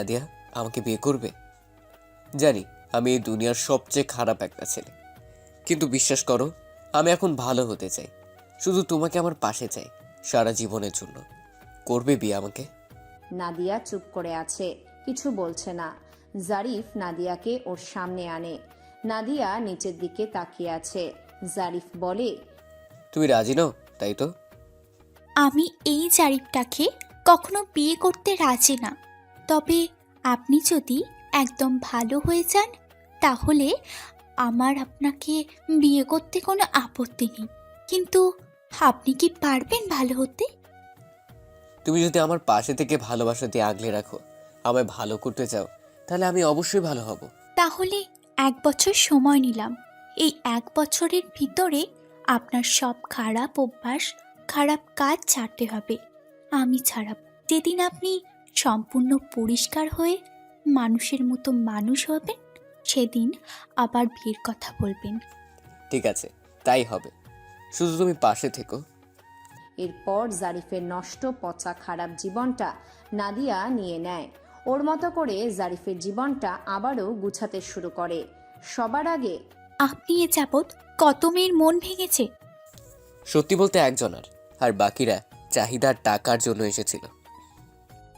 নাদিয়া আমাকে বিয়ে করবে? জানি আমি এই দুনিয়ার সবচেয়ে খারাপ একটা ছেলে। কিন্তু বিশ্বাস করো আমি এখন ভালো হতে চাই। শুধু তোমাকে আমার পাশে চাই সারা জীবনের জন্য। করবে বিয়ে আমাকে? নাদিয়া চুপ করে আছে কিছু বলছে না। জারিফ নাদিয়াকে ওর সামনে আনে। নাদিয়া নিচের দিকে তাকিয়ে আছে। জারিফ বলে তুমি রাজি নও তাই তো? আমি এই জারিফটাকে কখনো বিয়ে করতে রাজি না। তবে আপনি যদি একদম ভালো হয়ে যান তাহলে আমার আপনাকে বিয়ে করতে কোনো আপত্তি নেই। কিন্তু আপনি কি পারবেন ভালো হতে? তুমি যদি আমার পাশে থেকে ভালোবাসা দিয়ে আগলে রাখো আমায় ভালো করতে চাও তাহলে আমি অবশ্যই ভালো হব। তাহলে এক বছর সময় নিলাম। এই এক বছরের ভিতরে আপনার সব খারাপ অভ্যাস খারাপ কাজ ছাড়তে হবে। আমি ছাড়াব। যেদিন আপনি সম্পূর্ণ পরিষ্কার হয়ে মানুষের মতো মানুষ হবেন সেদিন আবার বিয়ের কথা বলবেন। ঠিক আছে তাই হবে। শুধু তুমি পাশে থেকো। এরপর জারিফের নষ্ট পচা খারাপ জীবনটা নাদিয়া নিয়ে নেয়। ওর মতো করে জারিফের জীবনটা আবারও গুছাতে শুরু করে। সবার আগে আপনি এ যাবৎ কত মেয়ের মন ভেঙেছে? সত্যি বলতে একজনের আর বাকিরা চাহিদার টাকার জন্য এসেছিল।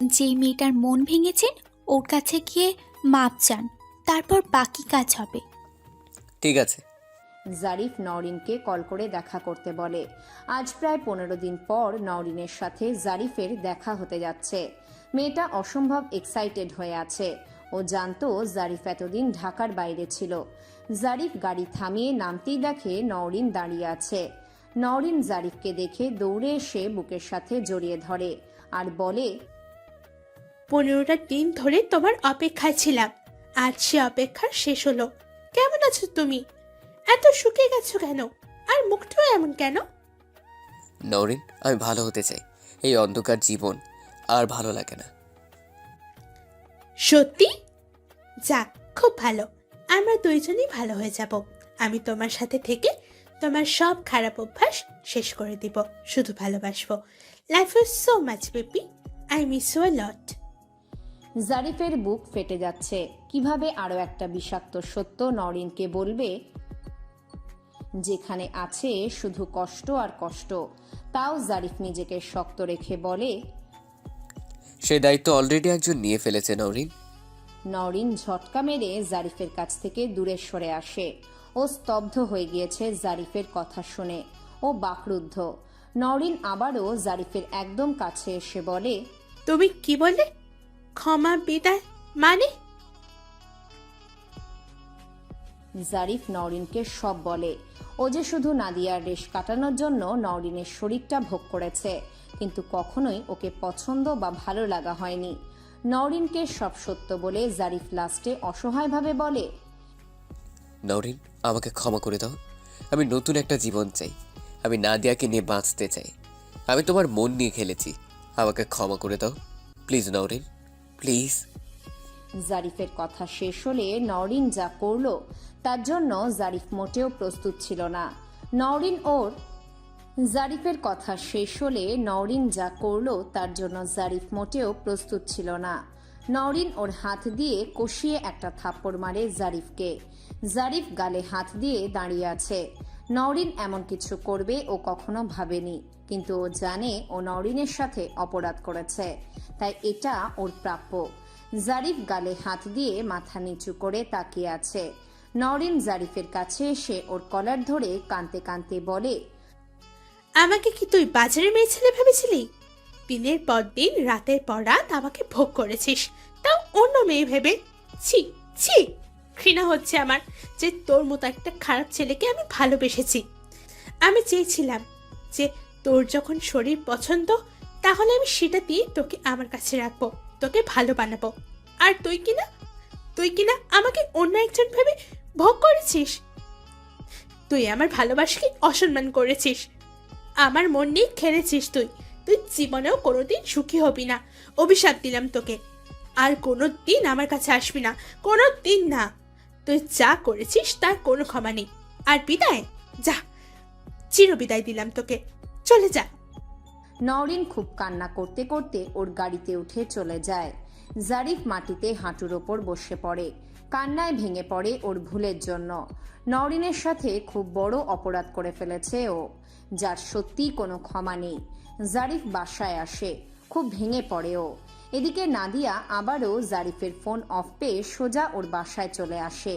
যেই মেয়েটার মন ভেঙেছেন ওর কাছে গিয়ে মাপ চান তারপর বাকি কাজ হবে। ঠিক আছে। জারিফ নওরিনকে কল করে দেখা করতে বলে। আজ প্রায় পনেরো দিন পর নওরিনের সাথে জারিফের দেখা হতে যাচ্ছে। মেয়েটা অসম্ভব এক্সাইটেড হয়ে আছে। ও জানতো জারিফ এতদিন ঢাকার বাইরে ছিল। জারিফ গাড়ি থামিয়ে নামতেই দেখে নওরিন দাঁড়িয়ে আছে। নওরিন জারিফকে দেখে দৌড়ে এসে বুকের সাথে জড়িয়ে ধরে আর বলে পনেরোটা দিন ধরে তোমার অপেক্ষায় ছিলাম। আজ সে অপেক্ষা শেষ হলো। কেমন আছো তুমি? এত শুকিয়ে গেছো কেন? আর মুখটাও এমন কেন? নরিন আমি ভালো হতে চাই। এই অন্ধকার জীবন আর ভালো লাগে না। সত্যি? যাক খুব ভালো। আমরা দুইজনই ভালো হয়ে যাব। আমি তোমার সাথে থেকে তোমার সব খারাপ অভ্যাস শেষ করে দিব। শুধু ভালোবাসবো। Life is so much baby I miss you lot জারিফের বুক ফেটে যাচ্ছে। কীভাবে আরও একটা বিষাক্ত সত্য নরিনকে বলবে? যেখানে আছে শুধু কষ্ট আর কষ্ট। তাও জারিফ নিজেকে শক্ত রেখে বলে সে দায়িত্ব অলরেডি একজন নিয়ে ফেলেছে নরিন। নরিন ঝটকা মেরে জারিফের কাছ থেকে দূরে সরে আসে। ও স্তব্ধ হয়ে গিয়েছে জারিফের কথা শুনে। ও বাকরুদ্ধ। নরিন আবারও জারিফের একদম কাছে এসে বলে তুমি কি বলে ক্ষমা বিদায় মানে? জারিফ নওরিনকে সব বলে। ও যে শুধু নাদিয়ার রেশ কাটানোর জন্য নওরিনের শরীরটা ভোগ করেছে কিন্তু কখনোই ওকে পছন্দ বা ভালো লাগা হয়নি। নওরিনকে সব সত্য বলে জারিফ লাস্টে অসহায়ভাবে বলে নরিন আমাকে ক্ষমা করে দাও। আমি নতুন একটা জীবন চাই। আমি নাদিয়াকে নিয়ে বাঁচতে চাই। আমি তোমার মন নিয়ে খেলেছি। আমাকে ক্ষমা করে দাও। প্লিজ নরিন প্লিজ জারিফের কথা শেষ হলে নওরিন যা করল, তার জন্য জারিফ মোটেও প্রস্তুত ছিল না। নওরিন ওর জারিফের কথা শেষ হলে নওরিন যা করল, তার জন্য জারিফ মোটেও প্রস্তুত ছিল না। নওরিন ওর হাত দিয়ে কষিয়ে একটা থাপ্পড় মারে জারিফকে। জারিফ গালে হাত দিয়ে দাঁড়িয়ে আছে। নওরিন এমন কিছু করবে ও কখনো ভাবেনি, কিন্তু ও জানে ও নওরিনের সাথে অপরাধ করেছে, তাই এটা ওর প্রাপ্য। জারিফ গালে হাত দিয়ে মাথা নিচু করে তাকিয়ে আছে। নওরিন জারিফের কাছে এসে ওর কলার ধরে কানতে কানতে বলে, আমাকে কি তুই বাজারে মেয়ে ছেলে ভেবেছিলি? দিনের পর দিন, রাতের পর রাত আমাকে ভোগ করেছিস, তাও অন্য মেয়ে ভেবে? ছি ছি! ঘৃণা হচ্ছে আমার যে তোর মতো একটা খারাপ ছেলেকে আমি ভালোবেসেছি। আমি চেয়েছিলাম যে তোর যখন শরীর পছন্দ, তাহলে আমি সেটা দিয়ে তোকে আমার কাছে রাখব, তোকে ভালো বানাবো। আর তুই কিনা তুই কিনা আমাকে অন্য একজন ভেবে ভোগ করেছিস? তুই আমার ভালোবাসাকে অসম্মান করেছিস। আমার মন নিয়ে খেলেছিস তুই। তুই জীবনেও কোনোদিন সুখী হবি না। অভিশাপ দিলাম তোকে। আর কোনো দিন আমার কাছে আসবি না। কোনো দিন না। তুই যা করেছিস তার কোনো ক্ষমা নেই। আর বিদায়? যা চির বিদায় দিলাম তোকে। চলে যা। নওরিন খুব কান্না করতে করতে ওর গাড়িতে উঠে চলে যায়। জারিফ মাটিতে হাঁটুর ওপর বসে পড়ে। কান্নায় ভেঙে পড়ে ওর ভুলের জন্য। নওরিনের সাথে খুব বড় অপরাধ করে ফেলেছে ও, যার সত্যিই কোনো ক্ষমা নেই। জারিফ বাসায় আসে। খুব ভেঙে পড়ে ও। এদিকে নাদিয়া আবারও জারিফের ফোন অফ পেয়ে সোজা ওর বাসায় চলে আসে।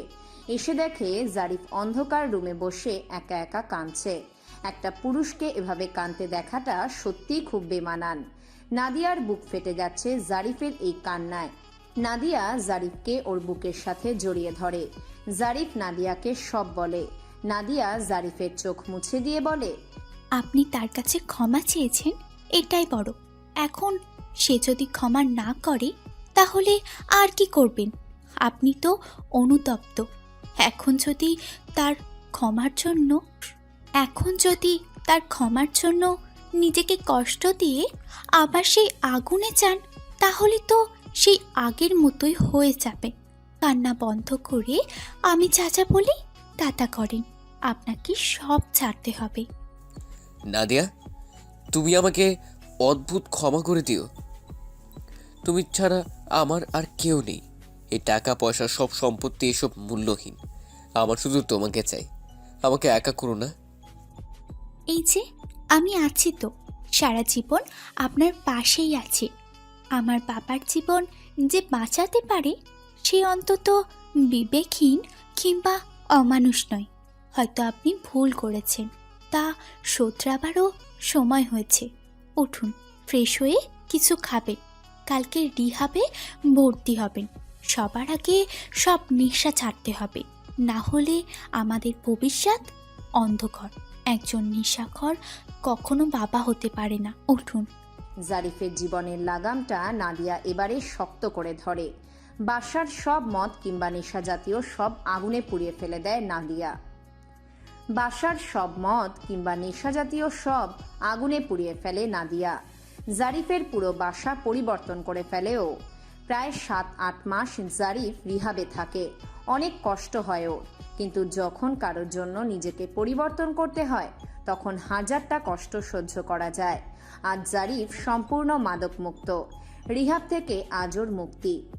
এসে দেখে জারিফ অন্ধকার রুমে বসে একা একা কাঁদছে। একটা পুরুষকে এভাবে কাঁদতে দেখাটা সত্যিই খুব বেমানান। নাদিয়ার বুক ফেটে যাচ্ছে জারিফের এই কান্নায়। নাদিয়া জারিফকে ওর বুকের সাথে জড়িয়ে ধরে। জারিফ নাদিয়াকে সব বলে। নাদিয়া জারিফের চোখ মুছে দিয়ে বলে, আপনি তার কাছে ক্ষমা চেয়েছেন? এটাই বড়। এখন সে যদি ক্ষমা না করে, তাহলে আর কি করবেন? আপনি তো অনুতপ্ত। এখন যদি তার ক্ষমার জন্য, এখন যদি তার ক্ষমার জন্য নিজেকে কষ্ট দিয়ে আবার সেই আগুনে যান, তাহলে তো সেই আগের মতোই হয়ে যাবে। কান্না বন্ধ করে আমি যা যা বলি তা তা করেন। আপনাকে সব ছাড়তে হবে। নাদিয়া, তুমি আমাকে অদ্ভুত ক্ষমা করে দিও। তুমি ছাড়া আমার আর কেউ নেই। এই টাকা পয়সা সব সম্পত্তি এসব মূল্যহীন। আমার শুধু তোমাকে চাই। আমাকে একা করো না। এই যে, আমি আছি তো। সারা জীবন আপনার পাশেই আছি। আমার বাবার জীবন যে বাঁচাতে পারে, সে অন্তত বিবেকহীন কিংবা অমানুষ নয়। হয়তো আপনি ভুল করেছেন। তা শোধরাবারও সময় হয়েছে। উঠুন, ফ্রেশ হয়ে কিছু খাবেন কালকে রিহাবে ভর্তি হবেন। সবার আগে সব নেশা ছাড়তে হবে। না হলে আমাদের ভবিষ্যৎ অন্ধকার। একজন নেশাখর কখনো বাবা হতে পারে না। উঠুন। জারিফের জীবনের লাগামটা নাদিয়া এবারে শক্ত করে ধরে। বাসার সব মদ কিংবা নেশা জাতীয় সব আগুনে পুড়িয়ে ফেলে দেয় নাদিয়া। বাসার সব মদ কিংবা নেশা জাতীয় সব আগুনে পুড়িয়ে ফেলে নাদিয়া। জারিফের পুরো বাসা পরিবর্তন করে ফেলেও প্রায় সাত, আট মাস জারিফ রিহাবে থাকে। অনেক কষ্ট হয় ওর। কিন্তু যখন কারোর জন্য নিজেকে পরিবর্তন করতে হয়, তখন হাজারটা কষ্ট সহ্য করা যায়। আজ জারিফ সম্পূর্ণ মাদকমুক্ত। রিহাব থেকে আজর মুক্তি।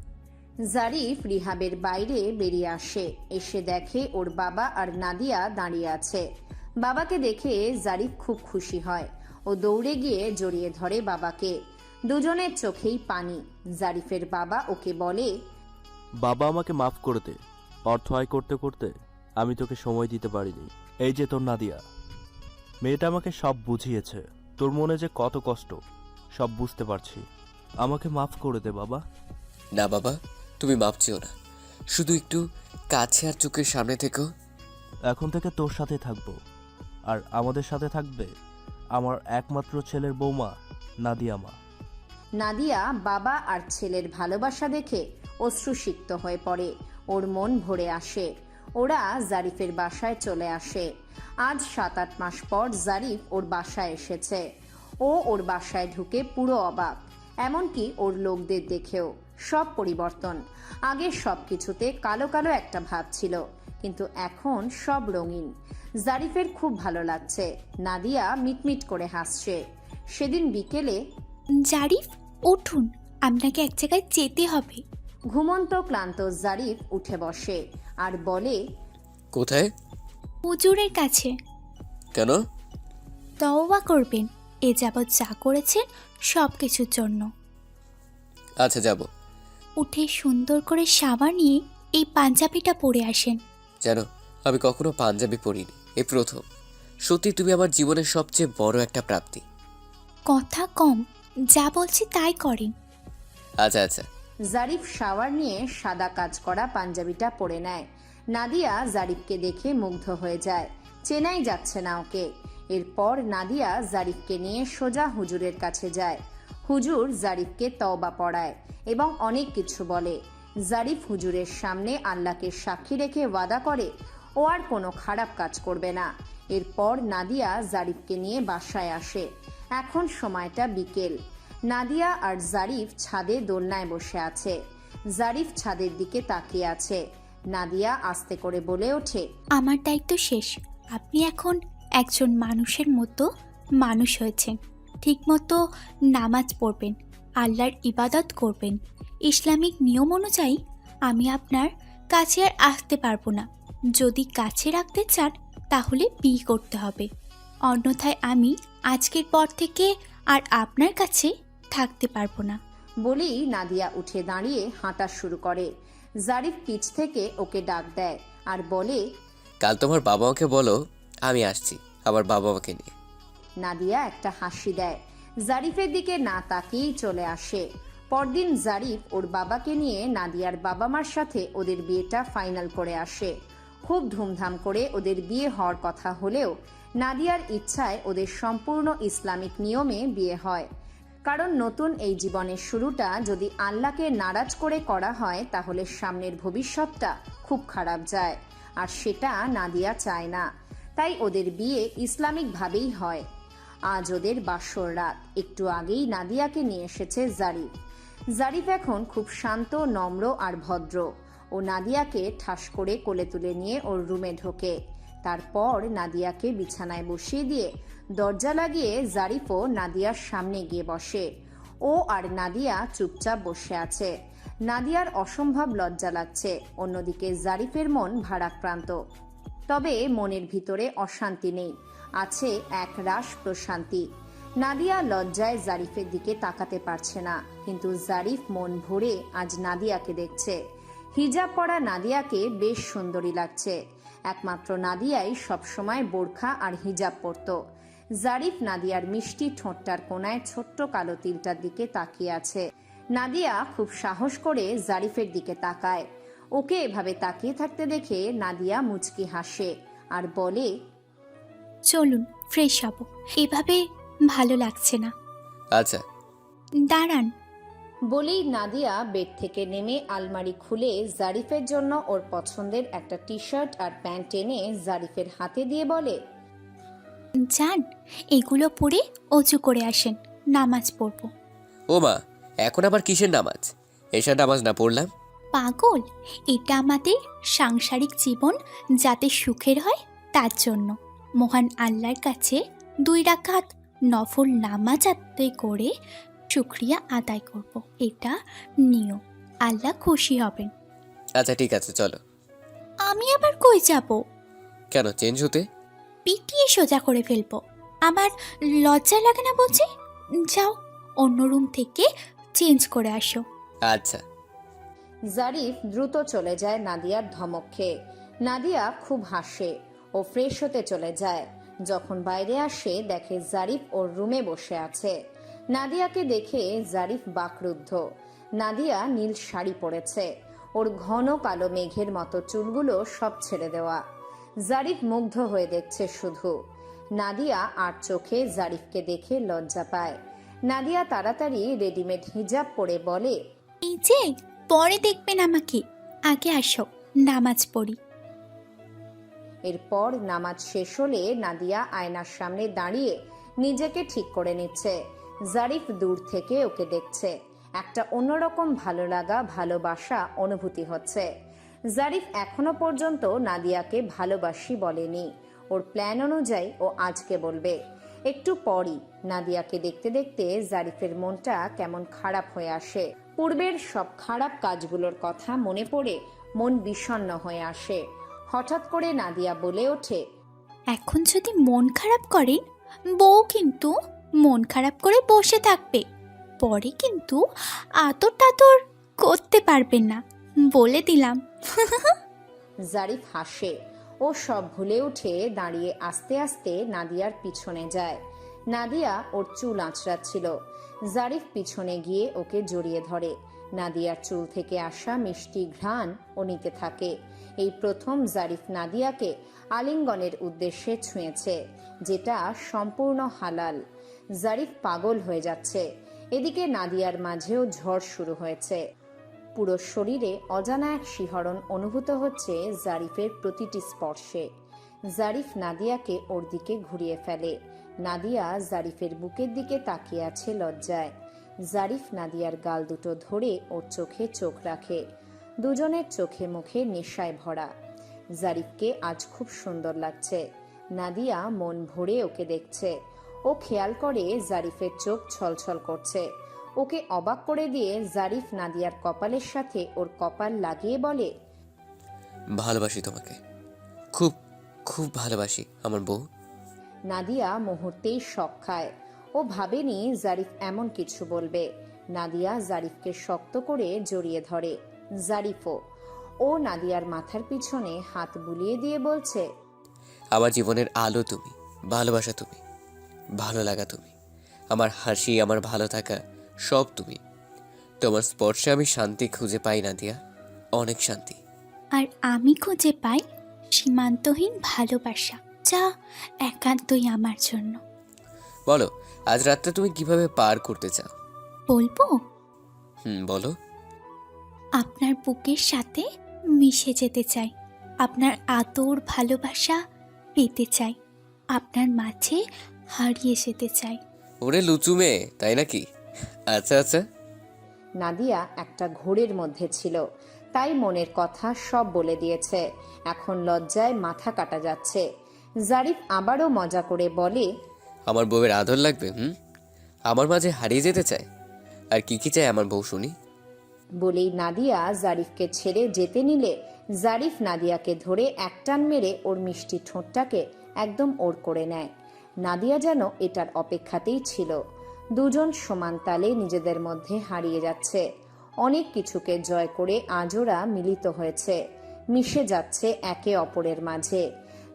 জারিফ রিহাবের বাইরে বেরিয়ে আসে। এসে দেখে ওর বাবা আর নাদিয়া দাঁড়িয়ে আছে। বাবাকে দেখে জারিফ খুব খুশি হয়। ও দৌড়ে গিয়ে জড়িয়ে ধরে বাবাকে। দুজনের চোখেই পানি। জারিফের বাবা ওকে বলে বাবা আমাকে মাফ করে দে। অর্থ আয় করতে করতে আমি তোকে সময় দিতে পারিনি। এই যে তোর নাদিয়া। মেয়েটা আমাকে সব বুঝিয়েছে। তোর মনে যে কত কষ্ট সব বুঝতে পারছি। আমাকে মাফ করে দে বাবা। না বাবা তুমি মাপ চেও না। শুধু একটু কাছে আর চোখের সামনে থেকেও এখন থেকে তোর সাথে থাকব। আর আমাদের সাথে থাকবে আমার একমাত্র ছেলের বৌমা, নাদিয়া মা। নাদিয়া বাবা আর ছেলের ভালোবাসা দেখে অশ্রুসিক্ত হয়ে পড়ে। ওর মন ভরে আসে। ওরা জারিফের বাসায় চলে আসে। আজ সাত আট মাস পর জারিফ ওর বাসায় এসেছে। ও ওর বাসায় ঢুকে পুরো অবাক। এমনকি ওর লোকদের দেখেও সব পরিবর্তন। আগে সব কিছুতে কালো কালো একটা ভাব ছিল। কিন্তু এখন সব রঙিন। জারিফের খুব ভালো লাগছে। নাদিয়া মিটমিট করে হাসছে। সেদিন বিকেলে জারিফ উঠুন আপনাকে এক জায়গায় যেতে হবে। ঘুমন্ত ক্লান্ত জারিফ উঠে বসে আর বলে কোথায়? হুজুরের কাছে। কেন? তওবা করবেন এ যাবৎ যা করেছেন সব কিছুর জন্য। আচ্ছা যাব। উঠে সুন্দর করে সাবান নিয়ে এই পাঞ্জাবিটা পরে আসেন। জানো আমি কখনো পাঞ্জাবি পরিনি এই প্রথম। সত্যি তুমি আমার জীবনের সবচেয়ে বড় একটা প্রাপ্তি। কথা কম যা বলছি তাই করেন। আচ্ছা আচ্ছা। জারিফ শাওয়ার নিয়ে সাদা কাজ করা পাঞ্জাবিটা পরে নেয়। নাদিয়া জারিফকে দেখে মুগ্ধ হয়ে যায়। চেনাই যাচ্ছে না ওকে। এরপর নাদিয়া জারিফকে নিয়ে সোজা হুজুরের কাছে যায়। হুজুর জারিফকে তওবা পড়ায় এবং অনেক কিছু বলে। জারিফ হুজুরের সামনে আল্লাহকে সাক্ষী রেখে ওয়াদা করে, ও আর কোনো খারাপ কাজ করবে না। এরপর নাদিয়া জারিফকে নিয়ে বাসায় আসে। এখন সময়টা বিকেল। নাদিয়া আর জারিফ ছাদে দোলনায় বসে আছে। জারিফ ছাদের দিকে তাকিয়ে আছে। নাদিয়া আস্তে করে বলে ওঠে, আমার দায়িত্ব শেষ। আপনি এখন একজন মানুষের মতো মানুষ হয়েছেন। ঠিকমতো নামাজ পড়বেন। আল্লাহর ইবাদত করবেন। ইসলামিক নিয়ম অনুযায়ী আমি আপনার কাছে আর আসতে পারব না। যদি কাছে রাখতে চান তাহলে বিয়ে করতে হবে। অন্যথায় আমি আজকের পর থেকে আর আপনার কাছে থাকতে পারব না। বলেই নাদিয়া উঠে দাঁড়িয়ে হাঁটা শুরু করে। জারিফ পিছ থেকে ওকে ডাক দেয় আর বলে কাল তোমার বাবা মাকে বলো আমি আসছি। আমার বাবা মাকে নিয়ে। নাদিয়া একটা হাসি দেয়। জারিফের দিকে না তাকিয়েই চলে আসে। পরদিন জারিফ ওর বাবাকে নিয়ে নাদিয়ার বাবা মার সাথে ওদের বিয়েটা ফাইনাল করে আসে। খুব ধুমধাম করে ওদের বিয়ে হওয়ার কথা হলেও নাদিয়ার ইচ্ছায় ওদের সম্পূর্ণ ইসলামিক নিয়মে বিয়ে হয়। কারণ নতুন এই জীবনের শুরুটা যদি আল্লাহকে নারাজ করে করা হয়, তাহলে সামনের ভবিষ্যৎটা খুব খারাপ যায়। আর সেটা নাদিয়া চায় না। তাই ওদের বিয়ে ইসলামিকভাবেই হয়। আজ ওদের বাসর রাত। একটু আগেই নাদিয়াকে নিয়ে এসেছে জারিফ। জারিফ এখন খুব শান্ত, নম্র আর ভদ্র। ও নাদিয়াকে ঠাস করে কোলে তুলে নিয়ে ওর রুমে ঢোকে। তারপর নাদিয়াকে বিছানায় বসিয়ে দিয়ে দরজা লাগিয়ে জারিফও নাদিয়ার সামনে গিয়ে বসে। ও আর নাদিয়া চুপচাপ বসে আছে। নাদিয়ার অসম্ভব লজ্জা লাগছে। অন্যদিকে জারিফের মন ভারাক্রান্ত। তবে মনের ভিতরে অশান্তি নেই। আছে এক রাস প্রশান্তি। নাদিয়া লজ্জায় জারিফের দিকে তাকাতে পারছে না, কিন্তু জারিফ মন ভরে আজ নাদিয়াকে দেখছে। হিজাব পরা নাদিয়াকে বেশ সুন্দরী লাগছে। একমাত্র নাদিয়াই সবসময় বোরখা আর হিজাব পরত। জারিফ নাদিয়ার মিষ্টি ঠোঁটটার কোনায় ছোট্ট কালো তিলটার দিকে তাকিয়ে আছে। নাদিয়া খুব সাহস করে জারিফের দিকে তাকায়। ওকে এভাবে তাকিয়ে থাকতে দেখে নাদিয়া মুচকি হাসে আর বলে চলুন ফ্রেশ হব। এভাবে ভালো লাগছে না। আচ্ছা। দাঁড়ান। বলেই নাদিয়া বেড থেকে নেমে আলমারি খুলে জারিফের জন্য ওর পছন্দের একটা টি শার্ট আর প্যান্ট এনে জারিফের হাতে দিয়ে বলে যান এগুলো পরে অজু করে আসেন নামাজ পড়ব। ও মা এখন আবার কিসের নামাজ? এসা নামাজ না পড়লাম? পাগল এটা আমাদের সাংসারিক জীবন যাতে সুখের হয় তার জন্য। মহান আল্লাহর কাছে দুই রাকাত নফল নামাজ আদায় করে শুক্রিয়া আদায় করব। এটা নিয়ম। আল্লাহ খুশি হবেন। আচ্ছা ঠিক আছে চলো। আমি আবার কই যাব? কেন চেঞ্জ হতে? পিটিয়ে সোজা করে ফেলব। আমার লজ্জা লাগে না বলছি? যাও অন্য রুম থেকে চেঞ্জ করে আসো। আচ্ছা। জারিফ দ্রুত চলে যায় নাদিয়ার ধমক খেয়ে। নাদিয়া খুব হাসে। ও ফ্রেশ হতে চলে যায়। যখন বাইরে আসে, দেখে জারিফ ওর রুমে বসে আছে। নাদিয়াকে দেখে জারিফ বাকরুদ্ধ। নাদিয়া নীল শাড়ি পরেছে। ওর ঘন কালো মেঘের মতো চুলগুলো সব ছেড়ে দেওয়া। জারিফ মুগ্ধ হয়ে দেখছে শুধু। নাদিয়া আর চোখে জারিফকে দেখে লজ্জা পায়। নাদিয়া তাড়াতাড়ি রেডিমেড হিজাব পরে বলে, এই যে, পরে দেখবেন আমাকে। আগে আসো, নামাজ পড়ি। এরপর নামাজ শেষ হলে নাদিয়া আয়নার সামনে দাঁড়িয়ে নিজেকে ঠিক করে নিচ্ছে। জারিফ দূর থেকে ওকে দেখছে। একটা অন্যরকম ভালো লাগা, ভালোবাসা অনুভূতি হচ্ছে। জারিফ এখনও পর্যন্ত নাদিয়াকে ভালোবাসি বলেনি। ওর প্ল্যান অনুযায়ী ও আজকে বলবে। একটু পরই নাদিয়াকে দেখতে দেখতে জারিফের মনটা কেমন খারাপ হয়ে আসে। পূর্বের সব খারাপ কাজগুলোর কথা মনে পড়ে মন বিষণ্ণ হয়ে আসে। হঠাৎ করে নাদিয়া বলে ওঠে এখন যদি মন খারাপ করেন বউ কিন্তু মন খারাপ করে বসে থাকবে। পরে কিন্তু আতর টাতর করতে পারবেন না। বলে দিলাম। জারিফ হাসে ও সব ভুলে উঠে দাঁড়িয়ে আস্তে আস্তে নাদিয়ার পিছনে যায়। নাদিয়া ওর চুল আঁচড়াচ্ছিল। জারিফ পিছনে গিয়ে ওকে জড়িয়ে ধরে। নাদিয়ার চুল থেকে আসা মিষ্টি ঘ্রাণ ও নিতে থাকে। এই প্রথম জারিফ নাদিয়াকে আলিঙ্গনের উদ্দেশ্যে ছুঁয়েছে, যেটা সম্পূর্ণ হালাল। জারিফ পাগল হয়ে যাচ্ছে। এদিকে নাদিয়ার মাঝেও ঝড় শুরু হয়েছে। পুরো শরীরে অজানা এক শিহরণ অনুভূত হচ্ছে জারিফের প্রতিটি স্পর্শে। জারিফ নাদিয়াকে ওর দিকে ঘুরিয়ে ফেলে। নাদিয়া জারিফের বুকের দিকে তাকিয়ে আছে লজ্জায়। জারিফ নাদিয়ার গাল দুটো ধরে ওর চোখে চোখ রাখে। দুজনের চোখে মুখে নেশায় ভরা। জারিফকে আজ খুব সুন্দর লাগছে। নাদিয়া মন ভরে ওকে দেখছে। ও খেয়াল করে জারিফের চোখ ছলছল করছে। ওকে অবাক করে দিয়ে জারিফ নাদিয়ার কপালের সাথে ওর কপাল লাগিয়ে বলে ভালোবাসি তোমাকে। খুব খুব ভালোবাসি আমার বউ। নাদিয়া মুহূর্তেই শখ খায়। ও ভাবেনি জারিফ এমন কিছু বলবে। নাদিয়া জারিফকে শক্ত করে জড়িয়ে ধরে। জারিফও ও নাদিয়ার মাথার পিছনে হাত বুলিয়ে দিয়ে বলছে আমার জীবনের আলো তুমি ভালোবাসা তুমি ভালো লাগা তুমি আমার হাসি আমার ভালো থাকা সব তুমি। তোমার স্পর্শে আমি শান্তি খুঁজে পাই না দিয়া অনেক শান্তি। আর আমি খুঁজে পাই সীমান্তহীন ভালোবাসা যা একান্তই আমার জন্য। বলো আজ রাতটা তুমি কীভাবে পার করতে চাও? বলব? হুম বলো। আপনার বুকের সাথে মিশে যেতে চাই। আপনার আদর ভালোবাসা পেতে চাই। আপনার মাঝে হারিয়ে যেতে চাই। ওরে লুচু মেয়ে তাই নাকি? আচ্ছা আচ্ছা। নাদিয়া একটা ঘোরের মধ্যে ছিল। তাই মনের কথা সব বলে দিয়েছে। এখন লজ্জায় মাথা কাটা যাচ্ছে। জারিফ আবারও মজা করে বলে আমার বউয়ের আদর লাগবে হুম? আমার মাঝে হারিয়ে যেতে চায়? আর কি কি চায় আমার বউ শুনি? বলেই নাদিয়া জারিফকে ছেড়ে যেতে নিলে জারিফ নাদিয়াকে ধরে একটান মেরে ওর মিষ্টি ঠোঁটটাকে একদম ওর করে নেয়। নাদিয়া যেন এটার অপেক্ষাতেই ছিল। দুজন সমান তালে নিজেদের মধ্যে হারিয়ে যাচ্ছে। অনেক কিছুকে জয় করে আজোরা মিলিত হয়েছে। মিশে যাচ্ছে একে অপরের মাঝে।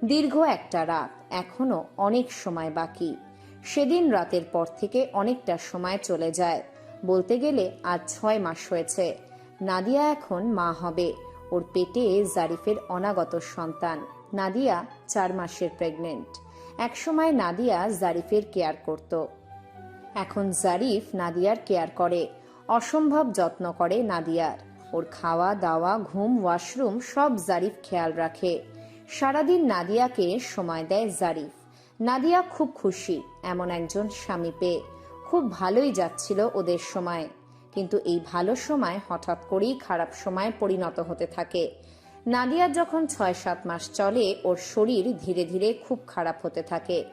দীর্ঘ একটা রাত এখনও অনেক সময় বাকি। সেদিন রাতের পর থেকে অনেকটা সময় চলে যায়। বলতে গেলে আজ ছয় মাস হয়েছে। নাদিয়া এখন মা হবে। ওর পেটে জারিফের অনাগত সন্তান। নাদিয়া চার মাসের প্রেগনেন্ট একসময় নাদিয়া জারিফের কেয়ার করত। এখন জারিফ নাদিয়ার কেয়ার করে। অসম্ভব যত্ন করে নাদিয়ার। ওর খাওয়া, দাওয়া, ঘুম ওয়াশরুম সব জারিফ খেয়াল রাখে। সারাদিন নাদিয়াকে সময় দেয় জারিফ। নাদিয়া খুব খুশি, এমন একজন স্বামী পেয়ে। খুব ভালোই যাচ্ছিল ওদের সময়। কিন্তু এই ভালো সময় হঠাৎ করেই খারাপ সময় পরিণত হতে থাকে। নাদিয়ার যখন ছয় সাত মাস চলে, ওর শরীর ধীরে ধীরে খুব খারাপ হতে থাকে।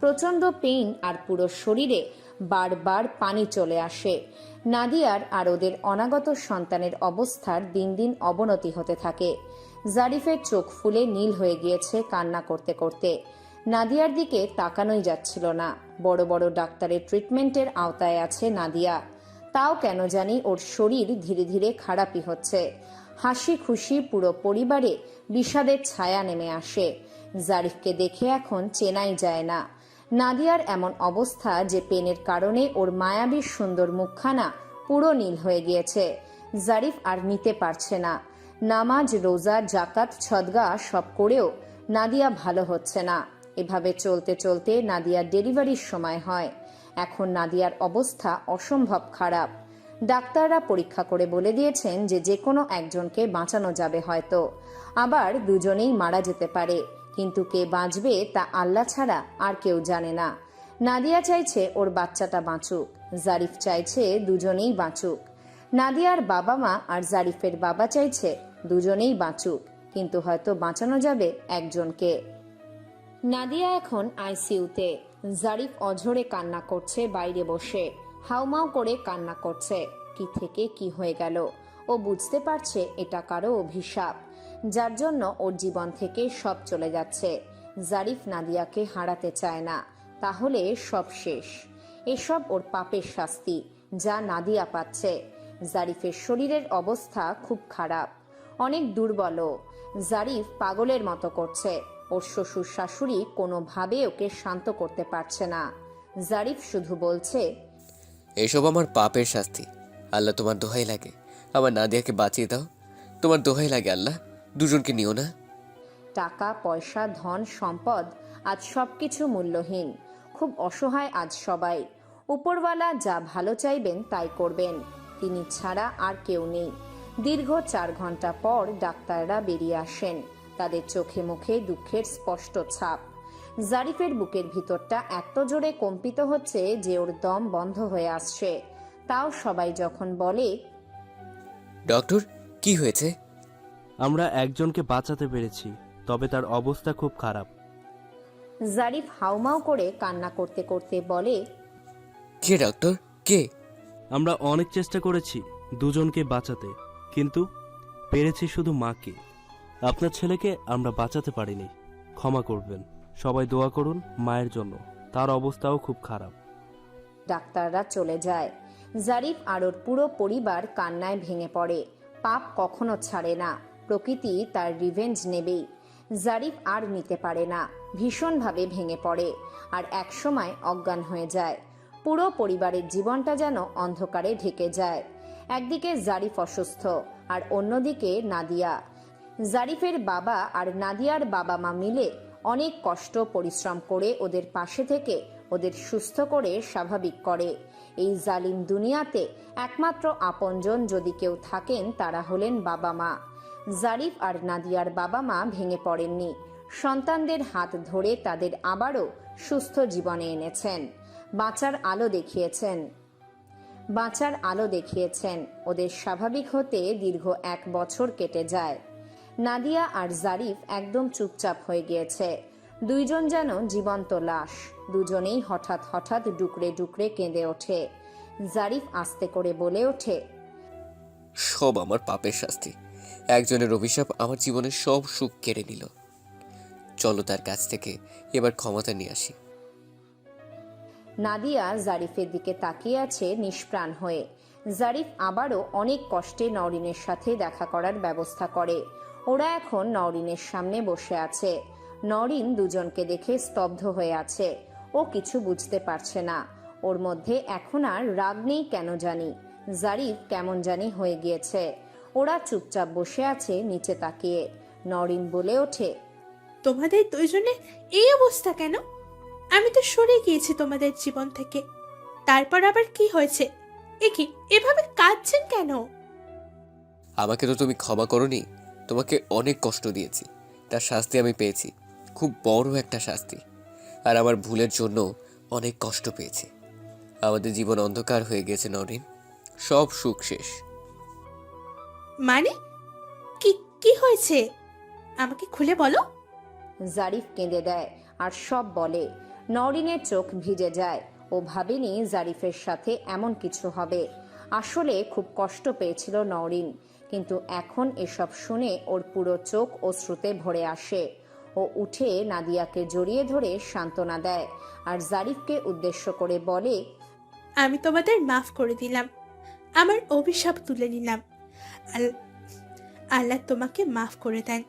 প্রচণ্ড পেইন আর পুরো শরীরে বারবার পানি চলে আসে। নাদিয়ার আর ওদের অনাগত সন্তানের অবস্থার দিন দিন অবনতি হতে থাকে। জারিফের চোখ ফুলে নীল হয়ে গিয়েছে কান্না করতে করতে। নাদিয়ার দিকে তাকানোই যাচ্ছিল না। বড় বড় ডাক্তারের ট্রিটমেন্টের আওতায় আছে নাদিয়া। তাও কেন জানি ওর শরীর ধীরে ধীরে খারাপই হচ্ছে। হাসি খুশি পুরো পরিবারে বিষাদের ছায়া নেমে আসে। জারিফকে দেখে এখন চেনাই যায় না। নাদিয়ার এমন অবস্থা যে পেনের কারণে ওর মায়াবী সুন্দর মুখখানা পুরো নীল হয়ে গিয়েছে। জারিফ আর নিতে পারছে না। নামাজ, রোজা, জাকাত ছদগা সব করেও নাদিয়া ভালো হচ্ছে না। এভাবে চলতে চলতে নাদিয়ার ডেলিভারির সময় হয়। এখন নাদিয়ার অবস্থা অসম্ভব খারাপ। ডাক্তাররা পরীক্ষা করে বলে দিয়েছেন যে যে কোনো একজনকে বাঁচানো যাবে হয়তো। আবার দুজনেই মারা যেতে পারে। কিন্তু কে বাঁচবে তা আল্লাহ ছাড়া আর কেউ জানে না। নাদিয়া চাইছে ওর বাচ্চাটা বাঁচুক। জারিফ চাইছে দুজনেই বাঁচুক। নাদিয়ার বাবা মা আর জারিফের বাবা চাইছে দুজনেই বাঁচুক। কিন্তু হয়তো বাঁচানো যাবে একজনকে। নাদিয়া এখন আইসিইউতে। জারিফ অঝরে কান্না করছে বাইরে বসে। হাউমাউ করে কান্না করছে। কি থেকে কি হয়ে গেল? ও বুঝতে পারছে এটা কারও অভিশাপ। যার জন্য ওর জীবন থেকে সব চলে যাচ্ছে। জারিফ নাদিয়াকে হারাতে চায় না। তাহলে সব শেষ। এসব ওর পাপের শাস্তি, যা নাদিয়া পাচ্ছে। জারিফের শরীরের অবস্থা খুব খারাপ। অনেক দুর্বল জারিফ পাগলের মতো করছে। ওর শ্বশুর শাশুড়ি কোনোভাবে ওকে শান্ত করতে পারছে না। জারিফ শুধু বলছে এসব আমার পাপের শাস্তি। আল্লাহ তোমার দোহাই লাগে। আমার নাদিয়াকে বাঁচিয়ে দাও। তোমার দোহাই লাগে আল্লাহ। দুজনকে নিও না। টাকা পয়সা ধন সম্পদ আজ সব কিছু মূল্যহীন। খুব অসহায় আজ সবাই। উপরওয়ালা যা ভালো চাইবেন তাই করবেন। তিনি ছাড়া আর কেউ নেই। দীর্ঘ চার ঘণ্টা পর ডাক্তাররা বেরিয়ে আসেন। তাদের চোখে মুখে দুঃখের স্পষ্ট ছাপ। জারিফের বুকের ভিতরটা এত জোরে কম্পিত হচ্ছে যে ওর দম বন্ধ হয়ে আসছে। তাও সবাই যখন বলে ডক্টর কি হয়েছে? আমরা একজনকে বাঁচাতে পেরেছি তবে তার অবস্থা খুব খারাপ। জারিফ হাউমাউ করে কান্না করতে করতে বলে কে ডক্টর? কে? আমরা অনেক চেষ্টা করেছি দুজনকে বাঁচাতে কিন্তু পেরেছি শুধু মাকে। আপনার ছেলেকে আমরা বাঁচাতে পারিনি। ক্ষমা করবেন। সবাই দোয়া করুন মায়ের জন্য। তার অবস্থাও খুব খারাপ। ডাক্তাররা চলে যায়। জারিফ আর ওর পুরো পরিবার কান্নায় ভেঙে পড়ে। পাপ কখনো ছাড়ে না। প্রকৃতি তার রিভেঞ্জ নেবেই। জারিফ আর নিতে পারে না। ভীষণভাবে ভেঙে পড়ে আর একসময় অজ্ঞান হয়ে যায়। পুরো পরিবারের জীবনটা যেন অন্ধকারে ঢেকে যায়। একদিকে জারিফ অসুস্থ আর অন্যদিকে নাদিয়া। জারিফের বাবা আর নাদিয়ার বাবা মা মিলে অনেক কষ্ট, পরিশ্রম করে ওদের পাশে থেকে ওদের সুস্থ করে স্বাভাবিক করে। এই জালিম দুনিয়াতে একমাত্র আপনজন যদি কেউ থাকেন, তারা হলেন বাবা মা। জারিফ আর নাদিয়ার বাবা মা ভেঙে পড়েননি। সন্তানদের হাত ধরে তাদের আবারও সুস্থ জীবনে এনেছেন। বাঁচার আলো দেখিয়েছেন। বাঁচার আলো দেখিয়েছেন। ওদের স্বাভাবিক হতে দীর্ঘ এক বছর কেটে যায়। নাদিয়া আর জারিফ একদম চুপচাপ হয়ে গিয়েছে। দুইজন যেন জীবন্ত লাশ দুজনেই হঠাৎ হঠাৎ ডুকরে ডুকরে কেঁদে ওঠে। জারিফ আস্তে করে বলে ওঠে সব আমার পাপের শাস্তি। একজনের অভিশাপ আমার জীবনের সব সুখ কেড়ে নিল। চলো তার কাছ থেকে এবার ক্ষমতা নিয়ে আসি। নাদিয়া জারিফের দিকে তাকিয়ে আছে নিষ্প্রাণ হয়ে। জারিফ আবারও অনেক কষ্টে নওরিনের সাথে দেখা করার ব্যবস্থা করে। ওরা এখন নরিনের সামনে বসে আছে। নওরিন দুজনকে দেখে স্তব্ধ হয়ে আছে। ও কিছু বুঝতে পারছে না। ওর মধ্যে এখন আর রাগ নেই কেন জানি? জারিফ কেমন জানি হয়ে গিয়েছে। ওরা চুপচাপ বসে আছে নিচে তাকিয়ে। নরিন বলে ওঠে তোমাদের দুইজনের এই অবস্থা কেন? আমি তো সরে গিয়েছি তোমাদের জীবন থেকে। তারপর আবার কি হয়েছে? এ কি এভাবে কাঁদছেন কেন? আমাকে তো তুমি ক্ষমা করনি। তোমাকে অনেক কষ্ট দিয়েছি। তার শাস্তি আমি পেয়েছি। খুব বড় একটা শাস্তি। আর আমার ভুলের জন্য অনেক কষ্ট পেয়েছি। আমাদের জীবন অন্ধকার হয়ে গেছে নরিন। সব সুখ শেষ। মানে? কি কি হয়েছে? আমাকে খুলে বলো। জারিফ কেঁদে দেয় আর সব বলে নরিনের চোখ ভিজে যায়। ও ভাবেনি জারিফের সাথে এমন কিছু হবে। আসলে খুব কষ্ট পেয়েছিল নরিন। কিন্তু এখন এসব শুনে ওর পুরো চোখ অশ্রুতে ভরে আসে। ও উঠে নাদিয়াকে জড়িয়ে ধরে সান্ত্বনা দেয় আর জারিফকে উদ্দেশ্য করে বলে আমি তোমাদের মাফ করে দিলাম। আমার অভিশাপ তুলে নিলাম। আল- আল্লাহ তোমাকে মাফ করে দেন।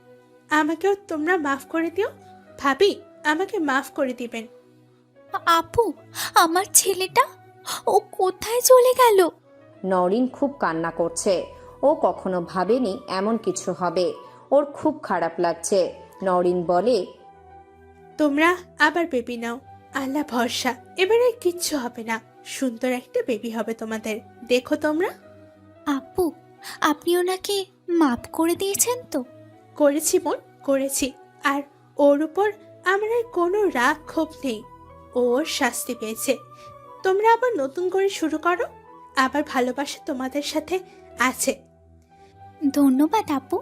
আমাকেও তোমরা মাফ করে দিও। ভাবি আমাকে মাফ করে দিবেন। আপু আমার ছেলেটা ও কোথায় চলে গেল? নরিন খুব কান্না করছে। ও কখনো ভাবেনি এমন কিছু হবে। ওর খুব খারাপ লাগছে। নরিন বলে তোমরা আবার বেবি নাও। আল্লাহ ভরসা। এবারে কিচ্ছু হবে না। সুন্দর একটা বেবি হবে তোমাদের। দেখো তোমরা। আপু আপনি ওনাকে মাপ করে দিয়েছেন তো? করেছি বোন করেছি। আর ওর উপর আমার আর কোনো রাগ ক্ষোভ নেই। ওর শাস্তি পেয়েছে। তোমরা আবার নতুন করে শুরু করো। আবার ভালোবাসা তোমাদের সাথে আছে। ধন্যবাদ, আপু।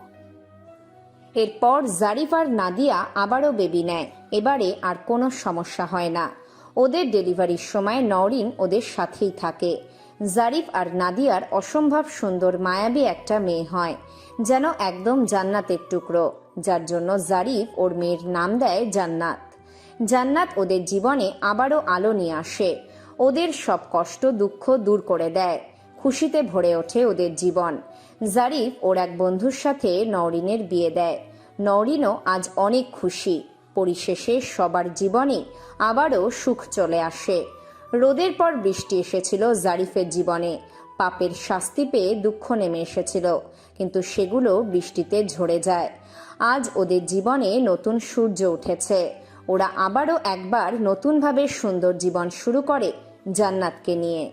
এরপর জারিফ আর নাদিয়া আবারও বেবি নেয়। এবারে আর কোনো সমস্যা হয় না। ওদের ডেলিভারির সময় নরিন ওদের সাথেই থাকে। জারিফ আর নাদিয়ার অসম্ভব সুন্দর, মায়াবী একটা মেয়ে হয়, যেন একদম জান্নাতের টুকরো, যার জন্য জারিফ ওর মেয়ের নাম দেয় জান্নাত। জান্নাত ওদের জীবনে আবারও আলো নিয়ে আসে। ওদের সব কষ্ট, দুঃখ দূর করে দেয়। খুশিতে ভরে ওঠে ওদের জীবন। জারিফ ওর এক বন্ধুর সাথে নওরিনের বিয়ে দেয়। নওরিনও আজ অনেক খুশি। পরিশেষে সবার জীবনে আবারও সুখ চলে আসে। রোদের পর বৃষ্টি এসেছিল জারিফের জীবনে। পাপের শাস্তি পেয়ে দুঃখ নেমে এসেছিল, কিন্তু সেগুলো বৃষ্টিতে ঝরে যায়। আজ ওদের জীবনে নতুন সূর্য উঠেছে। ওরা আবারও একবার নতুনভাবে সুন্দর জীবন শুরু করে জান্নাতকে নিয়ে।